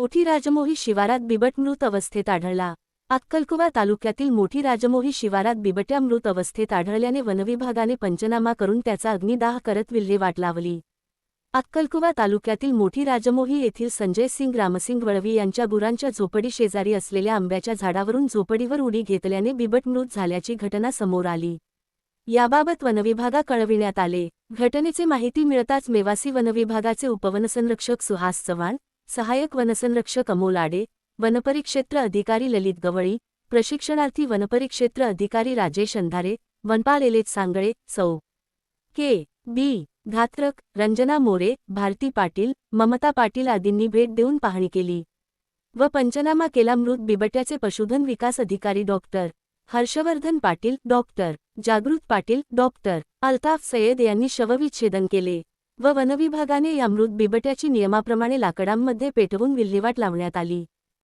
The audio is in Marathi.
मोठी राजमोही शिवारात बिबट मृत अवस्थेत आढळला. अक्कलकुवा तालुक्यातील मोठी राजमोही शिवारात बिबट्या मृत अवस्थेत आढळल्याने वनविभागाने पंचनामा करून त्याचा अग्निदाह करत विल्हेवाट लावली. अक्कलकुवा तालुक्यातील मोठी राजमोही येथील संजय सिंग रामसिंग वळवी यांच्या गुरांच्या झोपडी शेजारी असलेल्या आंब्याच्या झाडावरून झोपडीवर उडी घेतल्याने बिबट मृत झाल्याची घटना समोर आली. याबाबत वनविभागा कळविण्यात आले. घटनेचे माहिती मिळताच मेवासी वनविभागाचे उपवनसंरक्षक सुहास चव्हाण सहाय्यक वनसंरक्षक अमोल आडे वनपरिक्षेत्र अधिकारी ललित गवळी प्रशिक्षणार्थी वनपरिक्षेत्र अधिकारी राजेश अंधारे वनपाल एलेज सांगळे सौ. के. बी. घात्रक रंजना मोरे भारती पाटील ममता पाटील आदींनी भेट देऊन पाहणी केली. व पंचनामा केला मृत बिबट्याचे पशुधन विकास अधिकारी डॉक्टर हर्षवर्धन पाटील डॉक्टर जागृत पाटील डॉक्टर अल्ताफ सय्यद यांनी शवविच्छेदन केले. व वनविभागाने या मृत बिबट्याची नियमाप्रमाणे लाकडांमध्ये पेटवून विल्हेवाट लावण्यात आली.